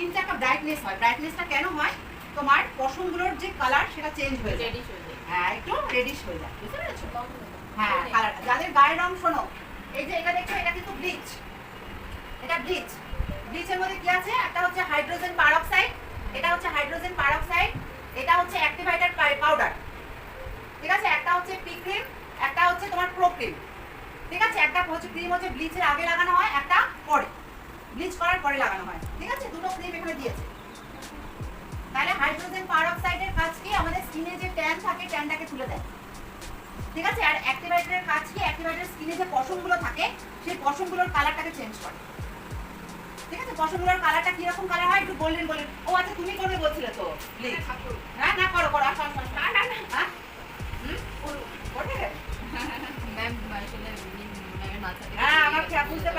স্কিনটা একটা ব্রাইটনেস হয়। ব্রাইটনেসটা কেন হয়? তোমার পশমগুলোর যে কালার সেটা চেঞ্জ হয়ে যায়। হয়ে হ্যাঁ একটু রেডিশ হয়ে যায়। বুঝতে পেরেছ? হ্যাঁ কালার যাদের গায়ের রং শোনো এই যে এটা দেখছ এটা কিন্তু ব্লিচ এটা ব্লিচ ব্লিচের মধ্যে কি আছে? একটা হচ্ছে হাইড্রোজেন পারঅক্সাইড এটা হচ্ছে হাইড্রোজেন পারঅক্সাইড এটা হচ্ছে অ্যাক্টিভেটেড পাউডার ঠিক আছে? একটা হচ্ছে পি ক্রিম একটা হচ্ছে তোমার প্রো ক্রিম ঠিক আছে? একটা হচ্ছে ক্রিম হচ্ছে ব্লিচের আগে লাগানো হয় একটা পরে। ব্লিচ করার পরে লাগানো হয়। ঠিক আছে? দুটো ক্রিম এখানে দিয়েছে। তাহলে হাইড্রোজেন পারঅক্সাইডের কাজ কি? আমাদের স্কিনে যে ট্যান থাকে ট্যানটাকে তুলে দেয়। ঠিক আছে? আর অ্যাক্টিভেটরের কাজ কি? অ্যাক্টিভেটরের স্কিনে যে পশমগুলো থাকে সেই পশমগুলোর কালারটাকে চেঞ্জ করে। ঠিক আছে? পশমগুলোর কালারটা কি রকম কালার হয়? একটু গোল্ডেন গোল্ডেন ও আচ্ছা তুমি করবে বলছিলে তো? হ্যাঁ না করো করো। আসো আসো। না না না। হ্যাঁ? ম্যাম আসলে ম্যামের মাথা থেকে হ্যাঁ আমার বুঝতে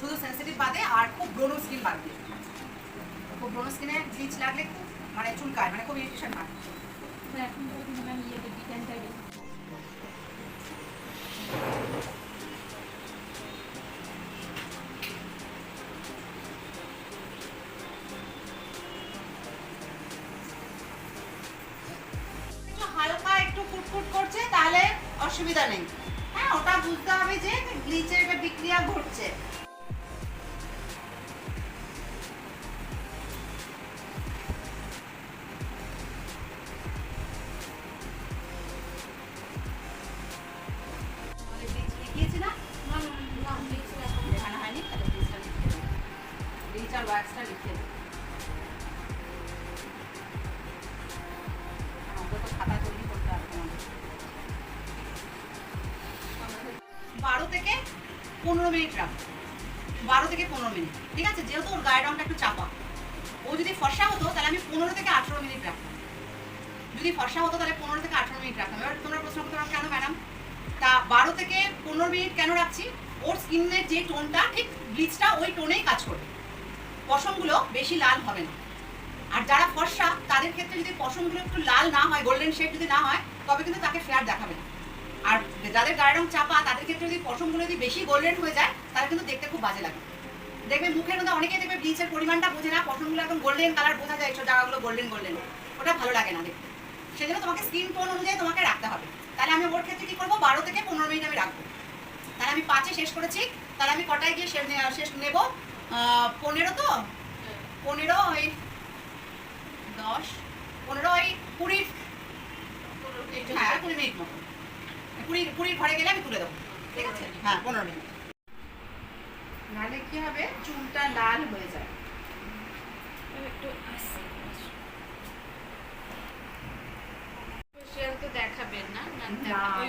শুধু সেন্সিটিভ বাদে আর খুব ব্রোনো স্কিন দিয়ে খুব ব্রোনো স্কিনে ব্লিচ লাগলে খুব মানে চুলকায় মানে খুব ইরিটেশন একটু ফুটফুট করছে তাহলে অসুবিধা নেই। হ্যাঁ ওটা বুঝতে হবে যে ব্লিচের একটা বিক্রিয়া ঘটছে। Bleach আর wax টা দেবো। বারো থেকে পনেরো মিনিট রাখো। বারো থেকে পনেরো মিনিট। ঠিক আছে? যেহেতু ওর গায়ের রংটা একটু চাপা। ও যদি ফর্সা হতো, তাহলে আমি পনেরো থেকে আঠেরো মিনিট রাখতাম। যদি ফর্সা হতো, তাহলে পনেরো থেকে আঠেরো মিনিট রাখতাম। এবার তোমরা প্রশ্ন করতে কেন ম্যাডাম তা বারো থেকে পনেরো মিনিট কেন রাখছি? ওর স্কিনের যে টোনটা ঠিক ব্লিচটা ওই টোনেই কাজ করবে। পশমগুলো বেশি লাল হবে না। আর যারা ফর্সা, তাদের ক্ষেত্রে যদি পশমগুলো একটু লাল না হয় গোল্ডেন শেড যদি না হয়, তবে কিন্তু তাকে ফেয়ার দেখাবে না। আর যাদের গায়ের রং চাপা, তাদের ক্ষেত্রে যদি পশমগুলো যদি বেশি গোল্ডেন হয়ে যায় তাহলে কিন্তু দেখতে খুব বাজে লাগে। দেখবে মুখের মধ্যে অনেকে দেখবে ব্লিচের পরিমাণটা বোঝে না, পশমগুলো একদম গোল্ডেন কালার বোঝা যায়, এইসব জায়গাগুলো গোল্ডেন গোল্ডেন ওটা ভালো লাগে না দেখতে। সেজন্য তোমাকে স্কিন টোন অনুযায়ী তোমাকে রাখতে হবে। তাহলে আমি ওর ক্ষেত্রে কি করব? বারো থেকে পনেরো মিনিট আমি রাখব। তাহলে আমি পাঁচে শেষ করেছি। তাহলে আমি কটায় গিয়ে শেষ নেব? পনেরো তো? পনেরো ওই দশ পনেরো ওই কুড়ি। হ্যাঁ কুড়ি মিনিট মতো। কুড়ি কুড়ির ঘরে গেলে আমি তুলে দেবো। ঠিক আছে? হ্যাঁ পনেরো মিনিট। নাহলে কি হবে? চুলটা লাল হয়ে যায়। একটু তো দেখাবেন না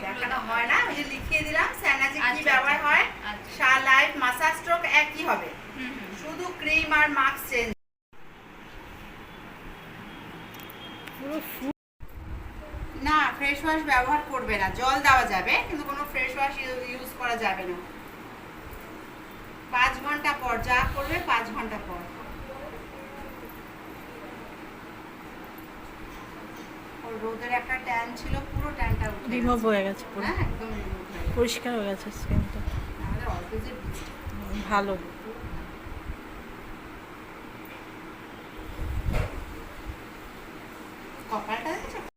দেখানো হয় না। ওই যে লিখিয়ে দিলাম স্যানাজে কি আচ্ছা, ব্যবহার হয়? আচ্ছা। সা লাইফ মাসাজ স্ট্রোক একই হবে? শুধু ক্রিম আর মাস্ক চেঞ্জ। না ফ্রেশ ওয়াশ ব্যবহার করবে না। জল দেওয়া যাবে কিন্তু কোনো ফ্রেশ ওয়াশ ইউজ করা যাবে না। পাঁচ ঘণ্টা পর যা করবে পাঁচ ঘণ্টা পর। রোদের একটা ট্যান ছিল পুরো ট্যানটা রিমুভ হয়ে গেছে পুরো। হ্যাঁ একদম। পরিষ্কার হয়ে গেছে স্কিনটা ভালো।